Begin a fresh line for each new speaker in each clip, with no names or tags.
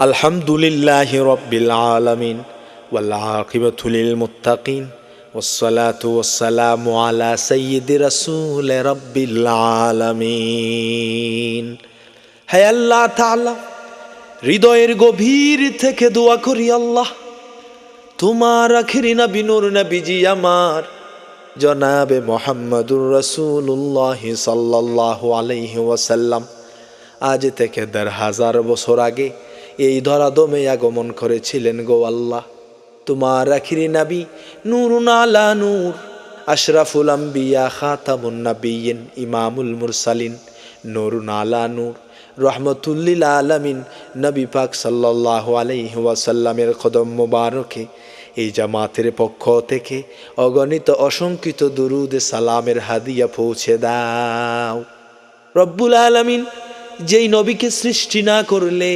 আলহামদুলিল্লাহ রব্বিল আলমিন والعاقبة للمتقين والصلاة والسلام على سيد رسول رب العالمين হে আল্লাহ তাআলা হৃদয়ের গভীর থেকে দোয়া করি আল্লাহ তোমার আখিরি নবী নূর নবীজি আমার জনাবে মোহাম্মদুর রসুল্লাহ সাল্লাহ আলাইহি ওয়াসাল্লাম আজ থেকে দেড় হাজার বছর আগে এই ধরাদমে আগমন করেছিলেন গো আল্লাহ। তোমার আখিরি নাবি নূরুন আলা নূর। আশরাফুল আম্বিয়া খাতামুন নাবিয়িন ইমামুল মুরসালিন, নূরুন আলা নূর। রহমতুল্লিল আলমিন, নবী পাক সাল্লাহ আলাইহি কদম মুবারকে এই জামাতের পক্ষ থেকে অগণিত অসংখ্যিত দুরুদ সালামের হাদিয়া পৌঁছে দাও। রব্বুল আলামিন, যেই নবীকে সৃষ্টি না করলে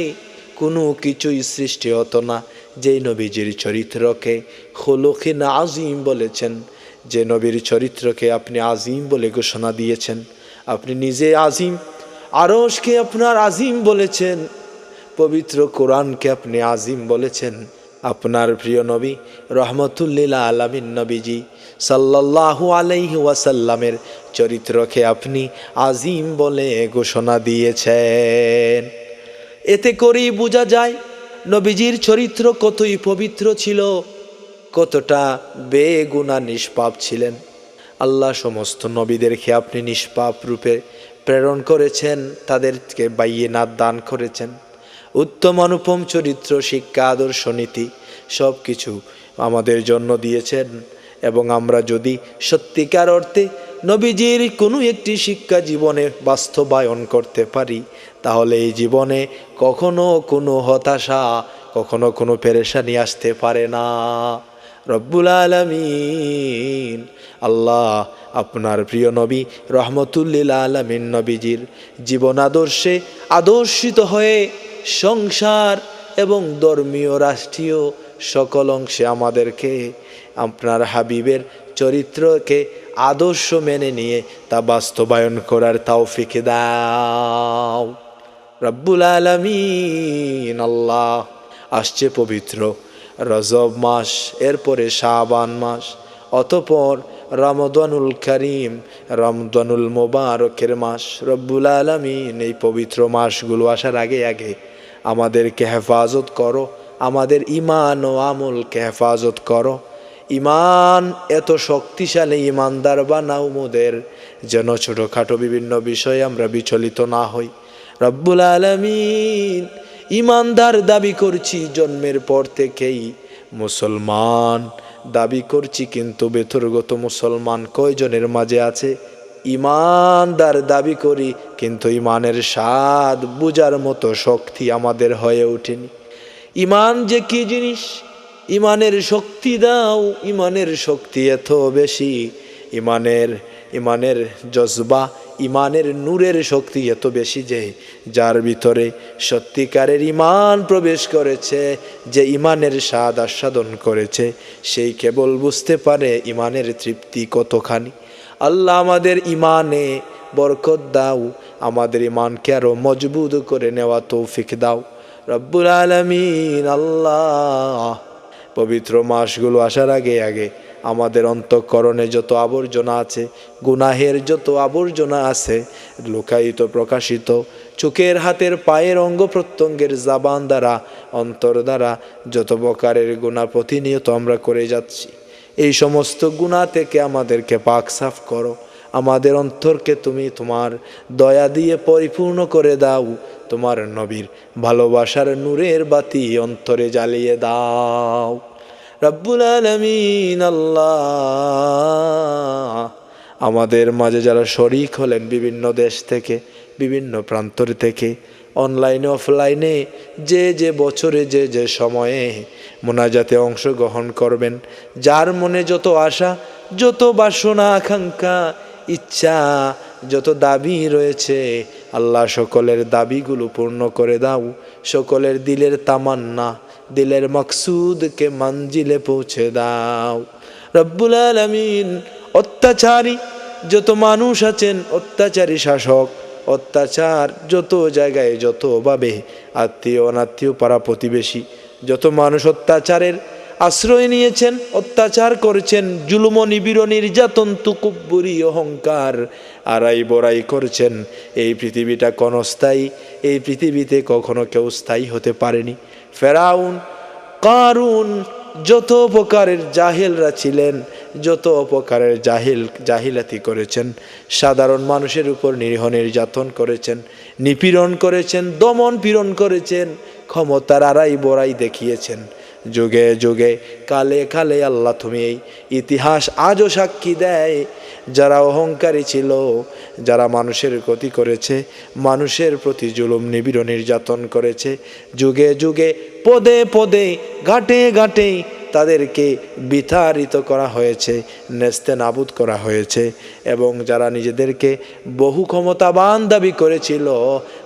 কোনো কিছুই সৃষ্টি হতো না। যেই নবীজির চরিত্রকে হলুখিন আজিম বলেছেন, যে নবীর চরিত্রকে আপনি আজিম বলে ঘোষণা দিয়েছেন, আপনি নিজে আজিম আরসকে আপনার আজিম বলেছেন, পবিত্র কোরআনকে আপনি আজিম বলেছেন। আপনার প্রিয় নবী রহমতুল্লিল আলমিন নবীজি সাল্লাল্লাহু আলাইহি ওয়াসাল্লামের চরিত্রকে আপনি আজিম বলে ঘোষণা দিয়েছেন। এতে করেই বোঝা যায়, নবীজির চরিত্র কতই পবিত্র ছিল, কতটা বেগুনা নিষ্পাপ ছিলেন। আল্লাহ সমস্ত নবীদেরকে আপনি নিষ্পাপ রূপে প্রেরণ করেছেন, তাদেরকে বাইয়ে বাইয়েনাথ দান করেছেন। উত্তম অনুপম চরিত্র, শিক্ষা, আদর্শ, নীতি সব কিছু আমাদের জন্য দিয়েছেন এবং আমরা যদি সত্যিকার অর্থে নবীজির কোনো একটি শিক্ষা জীবনে বাস্তবায়ন করতে পারি, তাহলে এই জীবনে কখনো কোনো হতাশা, কখনো কোনো পেরেশানি আসতে পারে না। রব্বুল আলমিন, আল্লাহ আপনার প্রিয় নবী, রহমতুল্লিল আলমিন নবীজির জীবন আদর্শে আদর্শিত হয়ে সংসার এবং ধর্মীয় রাষ্ট্রীয় সকল অংশে আমাদেরকে, আপনার হাবিবের চরিত্রকে আদর্শ মেনে নিয়ে তা বাস্তবায়ন করার তৌফিক দাও। রব্বুল আলমিন, আল্লাহ। আসছে পবিত্র রজব মাস, এরপরে শাবান মাস, অতপর রমদানুল করিম, রমদানুল মোবারকের মাস। রব্বুল আলমিন, এই পবিত্র মাসগুলো আসার আগে আগে আমাদেরকে হেফাজত করো, আমাদের ইমান ও আমলকে হেফাজত করো। ইমান এত শক্তিশালী ইমানদার বা মোদের যেন ছোটোখাটো বিভিন্ন বিষয়ে আমরা বিচলিত না হই। রব্বুল আলমিন ইমানদার দাবি করছি জন্মের পর থেকেই। মুসলমান দাবি করছি কিন্তু বেতরগত মুসলমান কয়জনের মাঝে আছে? ইমানদার দাবি করি কিন্তু ইমানের স্বাদ বুজার মতো শক্তি আমাদের হয়ে ওঠেনি। ইমান যে কি জিনিস? ইমানের শক্তি দাও, ইমানের শক্তি এত বেশি। ইমানের ইমানের জজবা, ইমানের নূরের শক্তি এত বেশি যে, যার ভিতরে সত্যিকারের ইমান প্রবেশ করেছে, যে ইমানের স্বাদ আস্বাদন করেছে, সেই কেবল বুঝতে পারে ইমানের তৃপ্তি কতখানি। আল্লাহ আমাদের ইমানে বরকত দাও, আমাদের ইমানকে আরও মজবুত করে নেওয়া তৌফিক দাও। রব্বুল আলমিন, আল্লাহ। পবিত্র মাসগুলো আসার আগে আগে আমাদের অন্তঃকরণে যত আবর্জনা আছে, গুনাহের যত আবর্জনা আছে, লুকায়িত, প্রকাশিত, চোখের হাতের পায়ের অঙ্গ প্রত্যঙ্গের জাবান দ্বারা, অন্তর দ্বারা যত প্রকারের গুণা প্রতিনিয়ত আমরা করে যাচ্ছি। এই সমস্ত গুণা থেকে আমাদেরকে পাক সাফ করো। আমাদের অন্তরকে তুমি তোমার দয়া দিয়ে পরিপূর্ণ করে দাও। তোমার নবীর ভালোবাসার নূরের বাতি অন্তরে জ্বালিয়ে দাও। রব্বুল আলমিন, আল্লাহ। আমাদের মাঝে যারা শরিক হলেন বিভিন্ন দেশ থেকে, বিভিন্ন প্রান্তর থেকে, অনলাইনে, অফলাইনে, যে যে বছরে, যে যে সময়ে মোনাজাতে অংশগ্রহণ করবেন, যার মনে যত আশা, যত বাসনা, আকাঙ্ক্ষা ইচ্ছা, যত দাবি রয়েছে, আল্লাহ সকলের দাবিগুলো পূর্ণ করে দাও। সকলের দিলের তামান্না, দিলের মকসুদকে মঞ্জিলে পৌঁছে দাও। রব্বুল আলমিন, অত্যাচারী যত মানুষ আছেন, অত্যাচারী শাসক, অত্যাচার যত জায়গায় যতভাবে আত্মীয় অনাত্মীয় পাড়া প্রতিবেশী, যত মানুষ অত্যাচারের আশ্রয় নিয়েছেন, অত্যাচার করেছেন, জুলুম নিবিড় নির্যাতন তুকুব্বুরি অহংকার আড়াই বড়াই করছেন। এই পৃথিবীটা ক্ষণস্থায়ী এই পৃথিবীতে কখনো কেউ স্থায়ী হতে পারেনি। ফেরাউন, কারুন, যত প্রকারের জাহেলরা ছিলেন, যত প্রকারের জাহিল, জাহিলাতি করেছেন, সাধারণ মানুষের উপর নিরীহ নির্যাতন করেছেন, নিপীড়ন করেছেন, দমন পীড়ন করেছেন, ক্ষমতার আড়াই বড়াই দেখিয়েছেন। যুগে যুগে, কালে কালে আল্লাহ তুমি ইতিহাস আজও সাক্ষী দেয়। যারা অহংকারী ছিল, যারা মানুষের ক্ষতি করেছে, মানুষের প্রতি জুলুম, নিবিড় নির্যাতন করেছে, যুগে যুগে, পদে পদে, ঘাটে ঘাটে তাদেরকে বিতাড়িত করা হয়েছে নেস্তে নাবুদ করা হয়েছে এবং যারা নিজেদেরকে বহু ক্ষমতাবান দাবি করেছিল,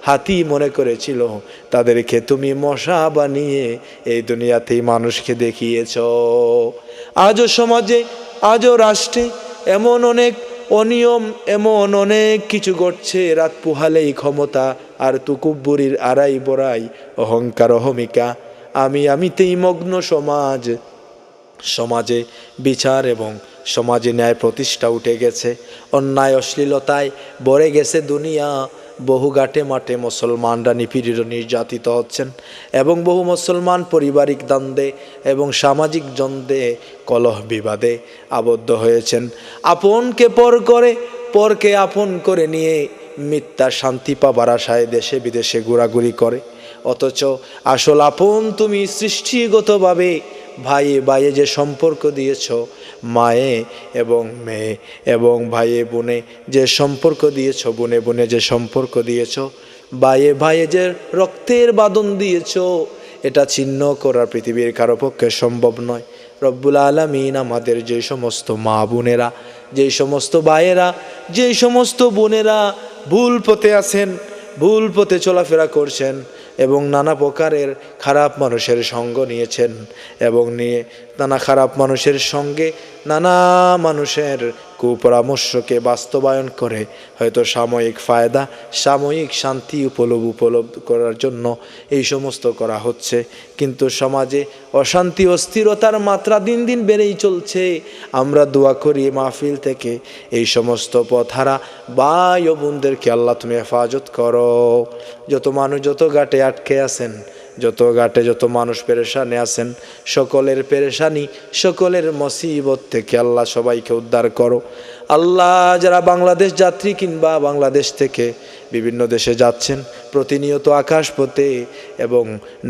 হাতি মনে করেছিল, তাদেরকে তুমি মশা বানিয়ে এই দুনিয়াতেই মানুষকে দেখিয়েছ। আজও সমাজে, আজও রাষ্ট্রে এমন অনেক অনিয়ম, এমন অনেক কিছু ঘটছে, রাত পুহালেই ক্ষমতা আর তুকুব্বুরির আড়াই বড়াই অহংকার অহমিকা। আমি, আমিতেই মগ্ন সমাজ। সমাজে বিচার এবং সমাজে ন্যায় প্রতিষ্ঠা উঠে গেছে। অন্যায় অশ্লীলতায় ভরে গেছে দুনিয়া। বহু ঘাটে মাঠে মুসলমানরা নিপীড়িত, নির্যাতিত হচ্ছেন এবং বহু মুসলমান পারিবারিক দ্বন্দ্বে এবং সামাজিক দ্বন্দ্বে কলহ বিবাদে আবদ্ধ হয়েছেন। আপনকে পর করে, পরকে আপন করে নিয়ে মিথ্যা শান্তি পাবার আশায় দেশে বিদেশে ঘোরাঘুরি করে। অথচ আসল আপন তুমি সৃষ্টিগতভাবে ভাইয়ে ভাইয়ে যে সম্পর্ক দিয়েছ, মায়ে এবং মেয়ে এবং ভাইয়ে বোনে যে সম্পর্ক দিয়েছ, বোনে বোনে যে সম্পর্ক দিয়েছ, ভাইয়ে ভাইয়ে যে রক্তের বাদন দিয়েছ, এটা ছিন্ন করার পৃথিবীর কারও পক্ষে সম্ভব নয়। রব্বুল আলমিন আমাদের যে সমস্ত মা বোনেরা, যে সমস্ত ভাইয়েরা, যে সমস্ত বোনেরা ভুল পথে আছেন, ভুল পথে চলাফেরা করছেন এবং নানা প্রকারের খারাপ মানুষের সঙ্গ নিয়েছেন এবং নিয়ে নানা খারাপ মানুষের সঙ্গে নানা মানুষের কুপরামর্শকে বাস্তবায়ন করে, হয়তো সাময়িক ফায়দা, সাময়িক শান্তি উপলব্ধ উপলব্ধ করার জন্য এই সমস্ত করা হচ্ছে। কিন্তু সমাজে অশান্তি, অস্থিরতার মাত্রা দিন দিন বেড়েই চলছে। আমরা দোয়া করি মাহফিল থেকে, এই সমস্ত পথহারা বাই ও বোনদেরকে আল্লাহ তুমি হেফাজত করো। যত মানুষ যত ঘাটে আটকে আছেন যত ঘাটে যত মানুষ পেরেশানে আছেন, সকলের পেরেশানি, সকলের মসিবত থেকে আল্লাহ সবাইকে উদ্ধার করো। আল্লাহ যারা বাংলাদেশ যাত্রী কিংবা বাংলাদেশ থেকে বিভিন্ন দেশে যাচ্ছেন, প্রতিনিয়ত আকাশপথে এবং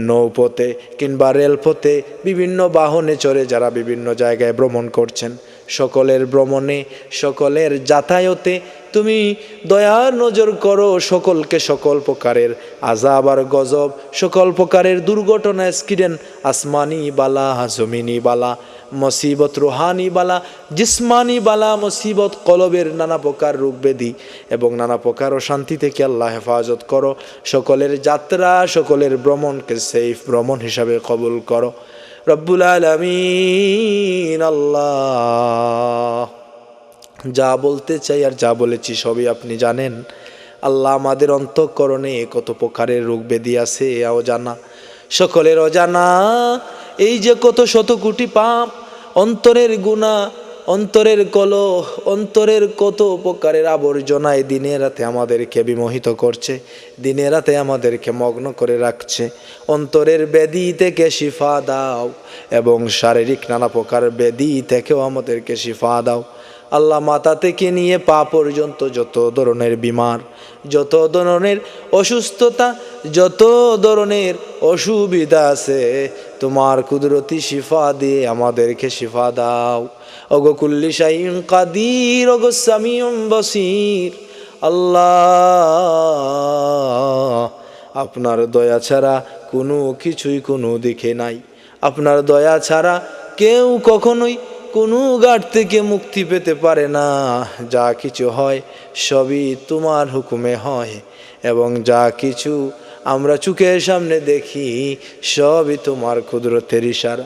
নৌপথে কিংবা রেলপথে বিভিন্ন বাহনে চড়ে যারা বিভিন্ন জায়গায় ভ্রমণ করছেন, সকলের ভ্রমণে, সকলের যাতায়াতে তুমি দয়ার নজর করো সকলকে সকল প্রকারের আজাব আর গজব, সকল প্রকারের দুর্ঘটনা স্কিডেন আসমানি বালা, জমিনি বালা, মসিবত, রুহানি বালা, জিসমানি বালা, মসিবত, কলবের নানা প্রকার রোগ ব্যাধি এবং নানা প্রকার অশান্তি থেকে আল্লাহ হেফাজত করো। সকলের যাত্রা, সকলের ভ্রমণকে সেফ ভ্রমণ হিসাবে কবুল করো। রব্বুল আলমিন, আল্লাহ। যা বলতে চাই আর যা বলেছি সবই আপনি জানেন। আল্লাহ আমাদের অন্তঃকরণে কত প্রকারের রোগ ব্যাধি আছে অজানা। সকলের অজানা, এই যে কত শত কোটি পাপ, অন্তরের গুণা, অন্তরের কলহ, অন্তরের কত প্রকারের আবর্জনায় দিনে রাতে আমাদেরকে বিমোহিত করছে, দিনে রাতে আমাদেরকে মগ্ন করে রাখছে। অন্তরের বেদি থেকে শিফা দাও এবং শারীরিক নানা প্রকার বেদি থেকেও আমাদেরকে শিফা দাও। আল্লাহ মাতা থেকে নিয়ে পা পর্যন্ত যত ধরনের বিমার, যত ধরনের অসুস্থতা, যত ধরনের অসুবিধা আছে, তোমার কুদরতি শিফা দিয়ে আমাদেরকে শিফা দাও। ওগো কুল্লি শাইন কাদির, ওগো সামিউম বসির। আল্লাহ, আপনার দয়া ছাড়া কোনো কিছুই কোনো দিকে নাই। আপনার দয়া ছাড়া কেউ কখনোই কোনো গাঢ় থেকে মুক্তি পেতে পারে না। যা কিছু হয়, সবই তোমার হুকুমে হয়। এবং যা কিছু আমরা চোখের সামনে দেখি, সবই তোমার কুদরতের ইশারা।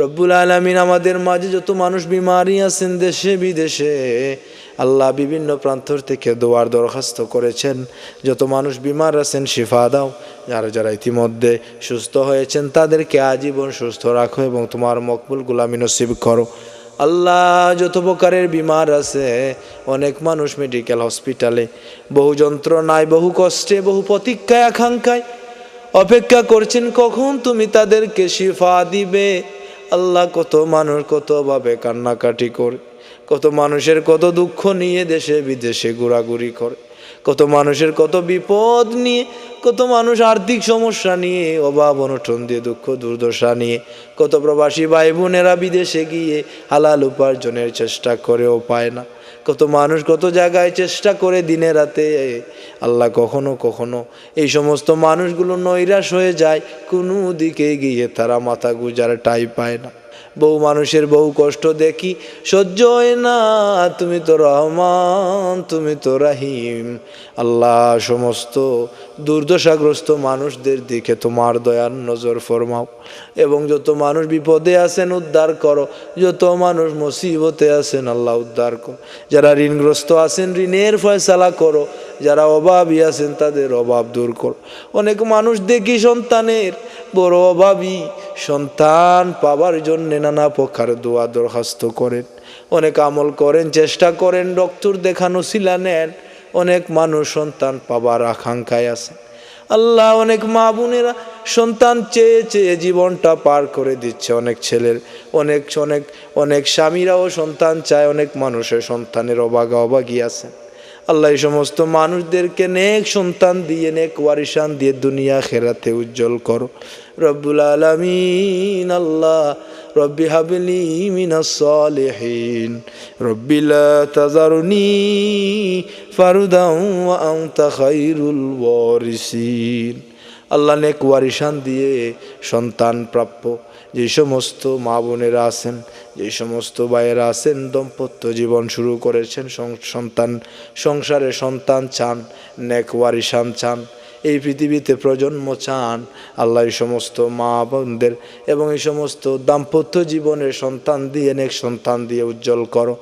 রব্বুল আলমিন আমাদের মাঝে যত মানুষ বিমারি আছেন দেশে, বিদেশে, আল্লাহ বিভিন্ন প্রান্তর থেকে দোয়ার দরখাস্ত করেছেন। যত মানুষ বিমার আছেন, শিফা দাও। যারা যারা ইতিমধ্যে সুস্থ হয়েছেন, তাদেরকে আজীবন সুস্থ রাখো এবং তোমার মকবুল গুলামি নসিব করো। আল্লাহ যত প্রকারের বিমার আছে, অনেক মানুষ মেডিকেল হসপিটালে বহু যন্ত্রণায়, বহু কষ্টে, বহু প্রতীক্ষায়, আকাঙ্ক্ষায় অপেক্ষা করছেন, কখন তুমি তাদেরকে শিফা দিবে? আল্লাহ কত মানুষ কতভাবে কান্নাকাটি করে, কত মানুষের কত দুঃখ নিয়ে দেশে বিদেশে ঘোরাঘুরি করে। কত মানুষের কত বিপদ নিয়ে, কত মানুষ আর্থিক সমস্যা নিয়ে, অভাব, অনটন দিয়ে, দুঃখ, দুর্দশা নিয়ে, কত প্রবাসী ভাই বোনেরা বিদেশে গিয়ে হালাল উপার্জনের চেষ্টা করেও পায় না। কত মানুষ কত জায়গায় চেষ্টা করে দিনে রাতে, আল্লাহ কখনো কখনো এই সমস্ত মানুষগুলো নৈরাশ হয়ে যায়, কোনো দিকে গিয়ে তারা মাথা গুজার টাই পায় না। বহু মানুষের বহু কষ্ট দেখি, সহ্য হয় না, তুমি তো রহমান, তুমি তো রাহিম। আল্লাহ সমস্ত দুর্দশাগ্রস্ত মানুষদের দিকে তোমার দয়ার নজর ফরমাও। এবং যত মানুষ বিপদে আছেন, উদ্ধার করো। যত মানুষ মুসিবতে আছেন, আল্লাহ উদ্ধার করো। যারা ঋণগ্রস্ত আছেন, ঋণের ফয়সালা করো। যারা অভাবী আছেন, তাদের অভাব দূর কর। অনেক মানুষ দেখি সন্তানের বড় অভাবী, সন্তান পাবার জন্য নানা প্রকার দোয়া দরখাস্ত করেন। অনেক আমল করেন, চেষ্টা করেন, ডক্টর দেখানো শিলা নেন। অনেক মানুষ সন্তান পাবার আকাঙ্ক্ষায় আছে আল্লাহ অনেক মা বোনেরা সন্তান চেয়ে চেয়ে জীবনটা পার করে দিচ্ছে অনেক ছেলের। অনেক অনেক অনেক স্বামীরাও সন্তান চায়, অনেক মানুষের সন্তানের অবাগা অবাগী আছে আল্লাহ এই সমস্ত মানুষদেরকে নেক সন্তান দিয়ে, নেক ওয়ারিসান দিয়ে দুনিয়া খেরাতে উজ্জ্বল করো। রব্বুল আলমিন, আল্লাহ রব্বি হাবলি মিনাস সালিহিন, রব্বি লা তাজারুনি আনতা খায়রুল ওয়ারিসিন। আল্লাহ নেক ওয়ারিসান দিয়ে সন্তান প্রাপ্য। যে সমস্ত মা বোনেরা আছেন, যে সমস্ত ভাইয়েরা আছেন, দম্পত্য জীবন শুরু করেছেন সন্তান, সংসারে সন্তান চান, নেক ওয়ারিসান চান, এই পৃথিবীতে প্রজন্ম চান, আল্লাহ এই সমস্ত মা বোনদের এবং এই সমস্ত দাম্পত্য জীবনের সন্তান দিয়ে, নেক সন্তান দিয়ে উজ্জ্বল করো।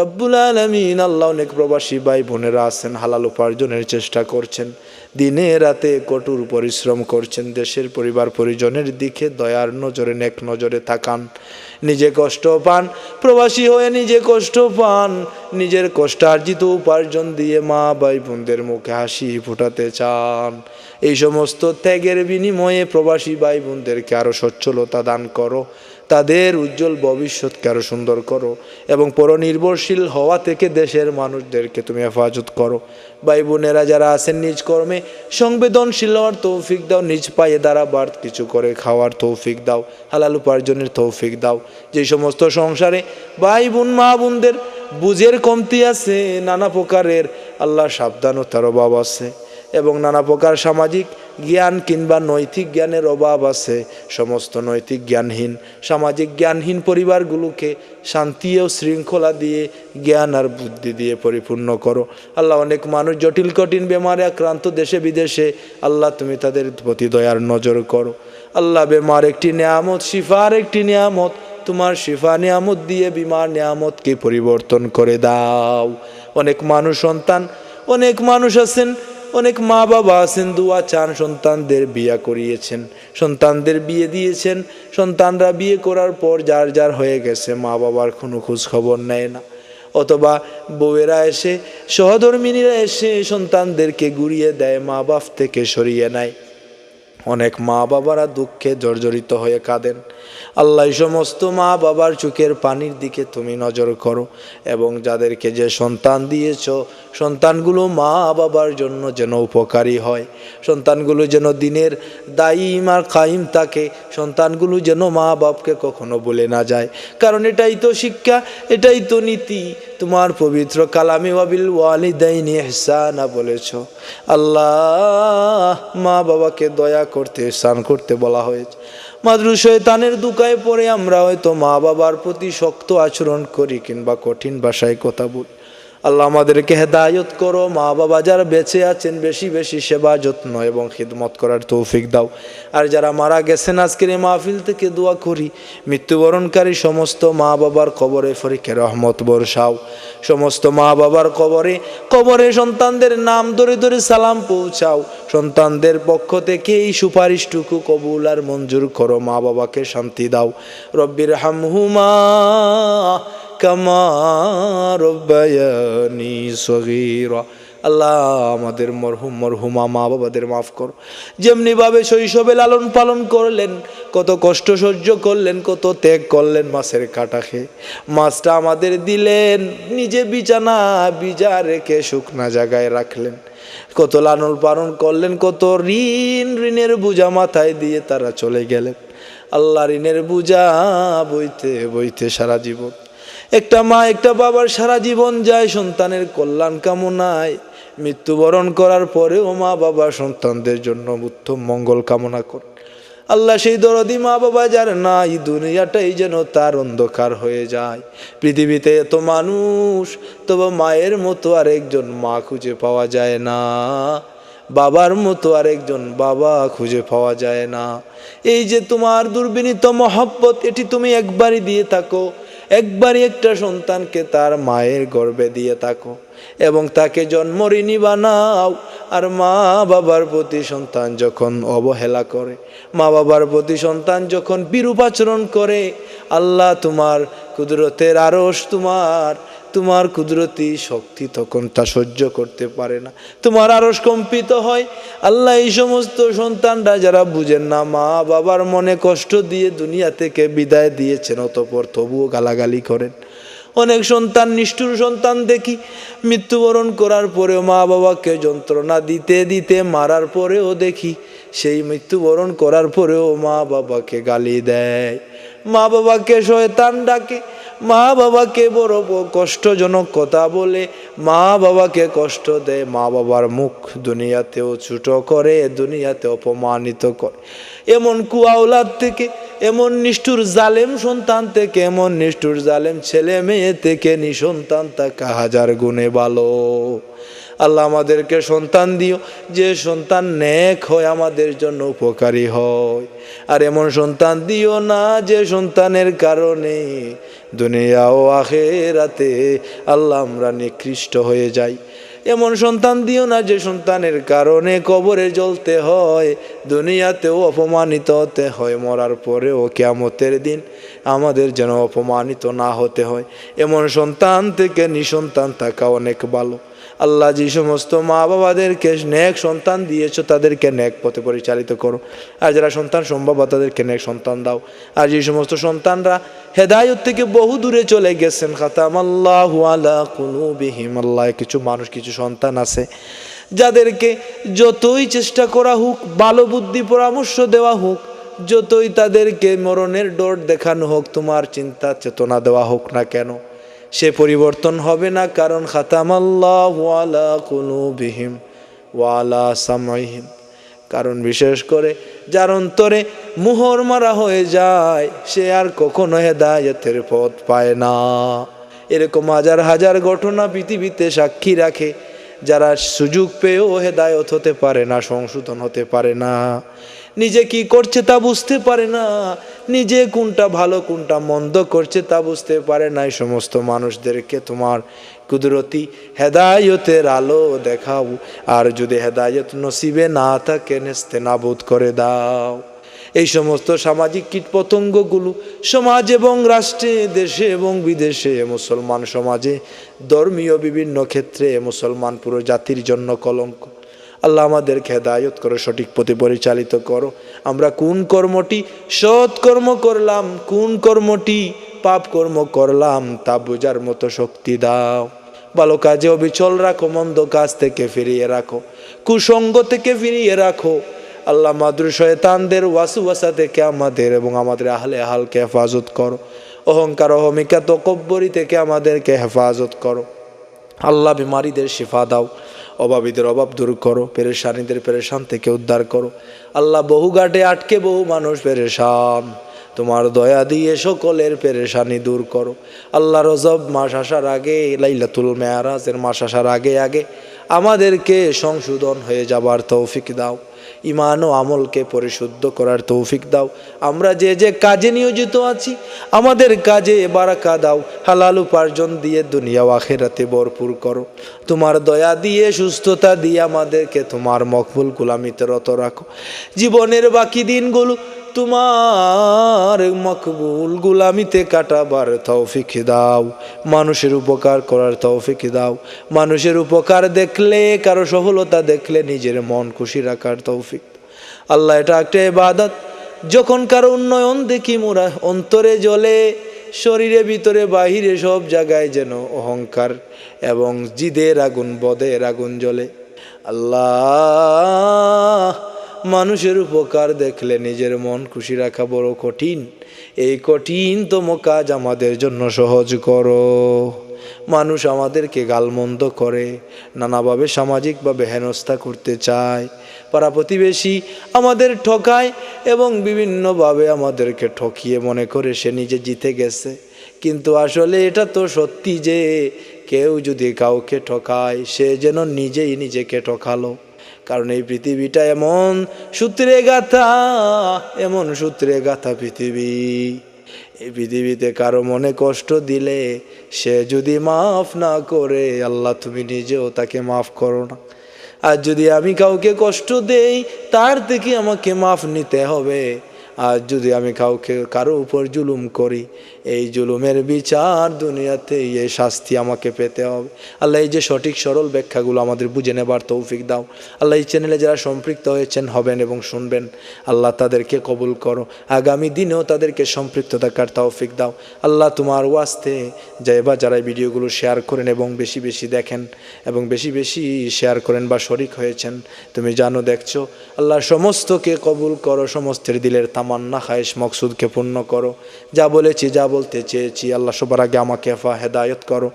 রব্বুল আলমিন, আল্লাহ অনেক প্রবাসী ভাই বোনেরা আছেন, হালাল উপার্জনের চেষ্টা করছেন। দিনে রাতে কঠোর পরিশ্রম করছেন দেশের পরিবার পরিজনের দিকে দয়ার নজরে, নেক নজরে তাকান। নিজে কষ্ট পান, প্রবাসী হয়ে নিজে কষ্ট পান। নিজের কষ্টার্জিত উপার্জন দিয়ে মা ভাই বোনদের মুখে হাসি ফোটাতে চান। এই সমস্ত ত্যাগের বিনিময়ে প্রবাসী ভাই বোনদেরকে আরও সচ্ছলতা দান করো। তাদের উজ্জ্বল ভবিষ্যৎকে আরও সুন্দর করো? এবং পরনির্ভরশীল হওয়া থেকে দেশের মানুষদেরকে তুমি হেফাজত করো। ভাই বোনেরা যারা আছেন নিজ কর্মে, সংবেদনশীল হওয়ার তৌফিক দাও, নিজ পায়ে দাঁড়াবার কিছু করে খাওয়ার তৌফিক দাও, হালাল উপার্জনের তৌফিক দাও। যে সমস্ত সংসারে ভাই বোন, মা বোনদের বুঝের কমতি আছে, নানা প্রকারের আল্লাহ সাবধানতার অভাব আছে। এবং নানা প্রকার সামাজিক জ্ঞান কিংবা নৈতিক জ্ঞানের অভাব আছে। সমস্ত নৈতিক জ্ঞানহীন, সামাজিক জ্ঞানহীন পরিবারগুলোকে শান্তি ও শৃঙ্খলা দিয়ে জ্ঞান আর বুদ্ধি দিয়ে পরিপূর্ণ করো। আল্লাহ অনেক মানুষ জটিল, কঠিন, বেমারে আক্রান্ত দেশে, বিদেশে। আল্লাহ তুমি তাদের প্রতি দয়ার নজর করো। আল্লাহ বেমার একটি নিয়ামত, শিফার একটি নিয়ামত। তোমার শিফা নিয়ামত দিয়ে বিমার নিয়ামতকে পরিবর্তন করে দাও। অনেক মানুষ সন্তান, অনেক মানুষ আছেন অনেক মা বাবা আছেন দুয়া চান সন্তানদের বিয়া করিয়েছেন। সন্তানদের বিয়ে দিয়েছেন। সন্তানরা বিয়ে করার পর যার যার হয়ে গেছে মা বাবার কোনো খোঁজ খবর নেয় না। অথবা বউয়েরা এসে, সহধর্মিনীরা এসে সন্তানদেরকে গুড়িয়ে দেয় মা বাপ থেকে সরিয়ে নেয়। অনেক মা বাবারা দুঃখে জর্জরিত হয়ে কাঁদেন। আল্লাহ সমস্ত মা বাবার চোখের পানির দিকে তুমি নজর করো এবং যাদেরকে যে সন্তান দিয়েছ, সন্তানগুলো মা বাবার জন্য যেন উপকারী হয়। সন্তানগুলো যেন দিনের দায়িম আর কাইম থাকে, সন্তানগুলো যেন মা বাপকে কখনো বলে না যায়। কারণ এটাই তো শিক্ষা, এটাই তো নীতি। তোমার পবিত্র কালামে ওয়াবিল ওয়ালিদাইনি ইহসানা বলেছ। আল্লাহ মা বাবাকে দয়া করতে, স্নান করতে বলা হয়েছে। মাদ্রু শয়তানের দুকায় পরে আমরা হয়তো মা বাবার প্রতি শক্ত আচরণ করি কিংবা কঠিন ভাষায় কথা বলি। আল্লাহ আমাদেরকে হেদায়ত করো, মা বাবা যারা বেঁচে আছেন বেশি বেশি সেবা যত্ন এবং খিদমত করার তৌফিক দাও। আর যারা মারা গেছেন, আজকের এই মাহফিল থেকে দোয়া করি, মৃত্যুবরণকারী সমস্ত মা বাবার কবরে ফরিকে রহমত বর্ষাও। সমস্ত মা বাবার কবরে কবরে সন্তানদের নাম ধরে ধরে সালাম পৌঁছাও। সন্তানদের পক্ষ থেকে এই সুপারিশটুকু কবুল আর মঞ্জুর করো, মা বাবাকে শান্তি দাও। রব্বির হামহুমা কামা রব্বায়ানি সগীরা। আল্লাহ আমাদের মরহুম, মরহুমা মা বাবাদের মাফ করো। যেমনিভাবে শৈশবে লালন পালন করলেন, কত কষ্ট সহ্য করলেন, কত ত্যাগ করলেন মাছের কাটা খেয়ে। মাছটা আমাদের দিলেন, নিজে বিছানা, বিজা রেখে শুকনা জায়গায় রাখলেন। কত লালন পালন করলেন, কত ঋণ, ঋণের বোঝা মাথায় দিয়ে তারা চলে গেলেন। আল্লাহ ঋণের বোঝা বইতে বইতে সারা জীবন। একটা মা, একটা বাবার সারা জীবন যায় সন্তানের কল্যাণ কামনায়। মৃত্যুবরণ করার পরেও মা, বাবা সন্তানদের জন্য উত্তম মঙ্গল কামনা করে আল্লাহ সেই দরদি মা, বাবা যার নাই, দুনিয়াটাই যেন তার অন্ধকার হয়ে যায়। পৃথিবীতে এত মানুষ, তবে মায়ের মতো আর একজন মা খুঁজে পাওয়া যায় না। বাবার মতো আরেকজন বাবা খুঁজে পাওয়া যায় না। এই যে তোমার দুর্বিনীত মহব্বত, এটি তুমি একবারই দিয়ে থাকো। একবারই একটা সন্তানকে তার মায়ের গর্বে দিয়ে থাকো এবং তাকে জন্ম ঋণী বানাও। আর মা বাবার প্রতি সন্তান যখন অবহেলা করে, মা বাবার প্রতি সন্তান যখন বিরূপ আচরণ করে, আল্লাহ তোমার কুদরতের আরস তোমার তোমার কুদরতি শক্তি তখন তা সহ্য করতে পারে না। তোমার আরস কম্পিত হয়। আল্লাহ এই সমস্ত সন্তানরা যারা বুঝেন না, মা বাবার মনে কষ্ট দিয়ে দুনিয়া থেকে বিদায় দিয়েছেন, অতপর তবুও গালাগালি করেন। অনেক সন্তান, নিষ্ঠুর সন্তান দেখি, মৃত্যুবরণ করার পরেও মা বাবাকে যন্ত্রণা দিতে দিতে মারার পরেও দেখি, সেই মৃত্যুবরণ করার পরেও মা বাবাকে গালি দেয়। মা বাবাকে শয়তান ডাকে, মা বাবাকে বড় কষ্টজনক কথা বলে, মা বাবাকে কষ্ট দেয়, মা বাবার মুখ দুনিয়াতেও ছোট করে, দুনিয়াতে অপমানিত করে। এমন কুয়াওলাদ থেকে, এমন নিষ্ঠুর জালেম সন্তান থেকে, এমন নিষ্ঠুর জালেম ছেলে মেয়ে থেকে, নিঃসন্তান তাকে হাজার গুণে ভালো। আল্লাহ আমাদেরকে সন্তান দিও। যে সন্তান নেক হয় আমাদের জন্য উপকারী হয়। আর এমন সন্তান দিও না যে সন্তানের কারণে দুনিয়া ও আখেরাতে আল্লাহ আমরা নিকৃষ্ট হয়ে যাই। এমন সন্তান দিও না যে সন্তানের কারণে কবরে জ্বলতে হয়, দুনিয়াতেও অপমানিত হতে হয়, মরার পরেও কেয়ামতের দিন আমাদের যেন অপমানিত না হতে হয়। এমন সন্তান থেকে নিঃসন্তান থাকা অনেক ভালো। আল্লাহ যে সমস্ত মা বাবাদেরকে নেক সন্তান দিয়েছ, তাদেরকে নেক পথে পরিচালিত করো। আর যারা সন্তান সম্ভব তাদেরকে নেক সন্তান দাও। আর যে সমস্ত সন্তানরা হেদায়ত থেকে বহু দূরে চলে গেছেন খাতাম আল্লাহ আলা কুলুবিহিম, আল্লাহ কিছু মানুষ, কিছু সন্তান আছে, যাদেরকে যতই চেষ্টা করা হোক, ভালো বুদ্ধি, পরামর্শ দেওয়া হোক, যতই তাদেরকে মরণের ডর দেখানো হোক, তোমার চিন্তা, চেতনা দেওয়া হোক না কেন সে পরিবর্তন হবে না, কারণ খাতাম আল্লাহ আলা কুলুবিহিম ওয়ালা কারণ বিশেষ করে যার অন্তরে মোহর মারা হয়ে যায়, সে আর কখনো হেদায়তের পথ পায় না। এরকম হাজার হাজার ঘটনা পৃথিবীতে সাক্ষী রাখে, যারা সুযোগ পেয়েও হেদায়ত হতে পারে না, সংশোধন হতে পারে না। নিজে কি করছে তা বুঝতে পারে না। নিজে কোনটা ভালো, কোনটা মন্দ করছে তা বুঝতে পারে না। এই সমস্ত মানুষদেরকে তোমার কুদরতি হেদায়তের আলো দেখাও। আর যদি হেদায়ত নসিবে না থাকে, নেস্তে নাবুদ করে দাও। এই সমস্ত সামাজিক কীটপতঙ্গগুলো সমাজ এবং রাষ্ট্রে, দেশে এবং বিদেশে, মুসলমান সমাজে, ধর্মীয় বিভিন্ন ক্ষেত্রে, মুসলমান পুরো জাতির জন্য কলঙ্ক। আল্লাহ আমাদেরকে হেদায়ত করো, সঠিক পথে পরিচালিত করো। আমরা কোন কর্মটি সৎ কর্ম করলাম, কোন কর্মটি পাপ কর্ম করলাম, তা বোঝার মতো শক্তি দাও। ভালো কাজে অবিচল রাখো, মন্দ কাজ থেকে ফিরিয়ে রাখো, কুসঙ্গ থেকে ফিরিয়ে রাখো। আল্লাহ মাদুর শয়তানদের ওয়াসুয়াসা থেকে আমাদের এবং আমাদের আহলে আহালকে হেফাজত করো। অহংকার, অহমিকা, তকব্বরি থেকে আমাদেরকে হেফাজত করো। আল্লাহ বিমারিদের শিফা দাও। অভাবীদের অভাব দূর করো, পেরেশানিদের পেরেশান থেকে উদ্ধার করো। আল্লাহ বহু ঘাটে আটকে বহু মানুষ পেরেশান। তোমার দয়া দিয়ে সকলের পেরেশানি দূর করো। আল্লাহ রজব মাস আসার আগে, লাইলাতুল মেয়ারাজের মাস আসার আগে আগে আমাদেরকে সংশোধন হয়ে যাবার তৌফিক দাও। ইমান ও আমলকে পরিশুদ্ধ করার তৌফিক দাও। আমরা যে যে কাজে নিয়োজিত আছি, আমাদের কাজে বারাকা দাও। হালাল উপার্জন দিয়ে দুনিয়া আখেরাতে ভরপুর করো। তোমার দয়া দিয়ে, সুস্থতা দিয়ে আমাদেরকে তোমার মকবুল গুলামিতে রত রাখো। জীবনের বাকি দিনগুলো তোমার মকবুল গুলামিতে কাটাবার তৌফিক দাও। মানুষের উপকার করার তৌফিক দাও। মানুষের উপকার দেখলে, কারও সফলতা দেখলে নিজের মন খুশি রাখার তৌফিক। আল্লাহ, এটা একটা ইবাদত। যখন কারও উন্নয়ন দেখি মোরা, অন্তরে জ্বলে, শরীরে ভিতরে বাহিরে সব জায়গায় যেন অহংকার এবং জিদের আগুন, বদের আগুন জ্বলে। আল্লাহ মানুষের উপকার দেখলে নিজের মন খুশি রাখা বড় কঠিন। এই কঠিনতম কাজ আমাদের জন্য সহজ করো। মানুষ আমাদেরকে গালমন্দ করে, নানাভাবে সামাজিকভাবে হেনস্থা করতে চায়। পাড়া প্রতিবেশী আমাদের ঠকায় এবং বিভিন্নভাবে আমাদেরকে ঠকিয়ে মনে করে সে নিজে জিতে গেছে। কিন্তু আসলে এটা তো সত্যি যে, কেউ যদি কাউকে ঠকায়, সে যেন নিজেই নিজেকে ঠকালো। কারণ এই পৃথিবীটা এমন সূত্রে গাথা, এমন সূত্রে গাথা পৃথিবী। এই পৃথিবীতে কারও মনে কষ্ট দিলে সে যদি মাফ না করে, আল্লাহ তুমি নিজেও তাকে মাফ করো না। আর যদি আমি কাউকে কষ্ট দেই, তার থেকে আমাকে মাফ নিতে হবে। আর যদি আমি কাউকে, কারও উপর জুলুম করি এই জুলুমের বিচার দুনিয়াতে এই শাস্তি আমাকে পেতে হবে। আল্লাহ এই যে সঠিক সরল ব্যাখ্যাগুলো আমাদের বুঝে নেবার তৌফিক দাও। আল্লাহ এই চ্যানেলে যারা সম্পৃক্ত হয়েছেন, হবেন এবং শুনবেন। আল্লাহ তাদেরকে কবুল করো। আগামী দিনেও তাদেরকে সম্পৃক্ত থাকার তৌফিক দাও। আল্লাহ তোমার ওয়াস্তে যাই বা যারা এই ভিডিওগুলো শেয়ার করেন এবং বেশি বেশি দেখেন এবং বেশি বেশি শেয়ার করেন বা শরিক হয়েছেন, তুমি জানো, দেখছ। আল্লাহ সমস্তকে কবুল করো, সমস্তের দিলের তামান্না, খায়েশ, মকসুদকে পূর্ণ করো। যা বলেছি, যা বলতে চেয়েছি, আল্লাহ সবার আগে আমাকে ফা হেদায়ত করো।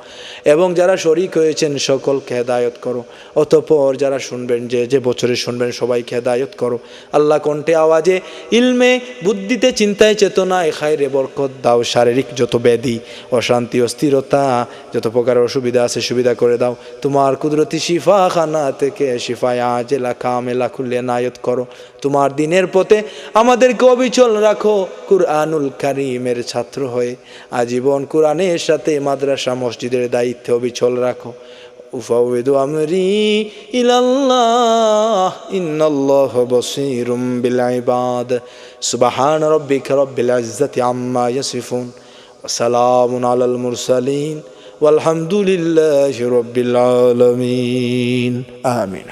এবং যারা শরিক হয়েছেন সকলকে হেদায়ত করো। অতপর যারা শুনবেন যে যে বছরে শুনবেন সবাইকে হেদায়ত করো। আল্লাহ কণ্ঠে আওয়াজে, ইলমে, বুদ্ধিতে, চিন্তায়, চেতনায়, খায়রে বরকত দাও, শারীরিক যত ব্যাধি, অশান্তি, অস্থিরতা, যত প্রকারের অসুবিধা আছে সুবিধা করে দাও। তোমার কুদরতি শিফা খানা থেকে শিফায় আজেলা কামেলা খুললে নায়ত করো। তোমার দিনের পথে আমাদেরকে অবিচল রাখো। কুরআনুল কারিমের ছাত্র হয়ে আজীবন কোরআনের সাথে মাদ্রাসা মসজিদের দায়িত্বে অবিচল রাখো أفوض أمري إلى الله إن الله بصير بالعباد سبحان ربك رب العزة عما يصفون وسلام على المرسلين والحمد لله رب العالمين آمين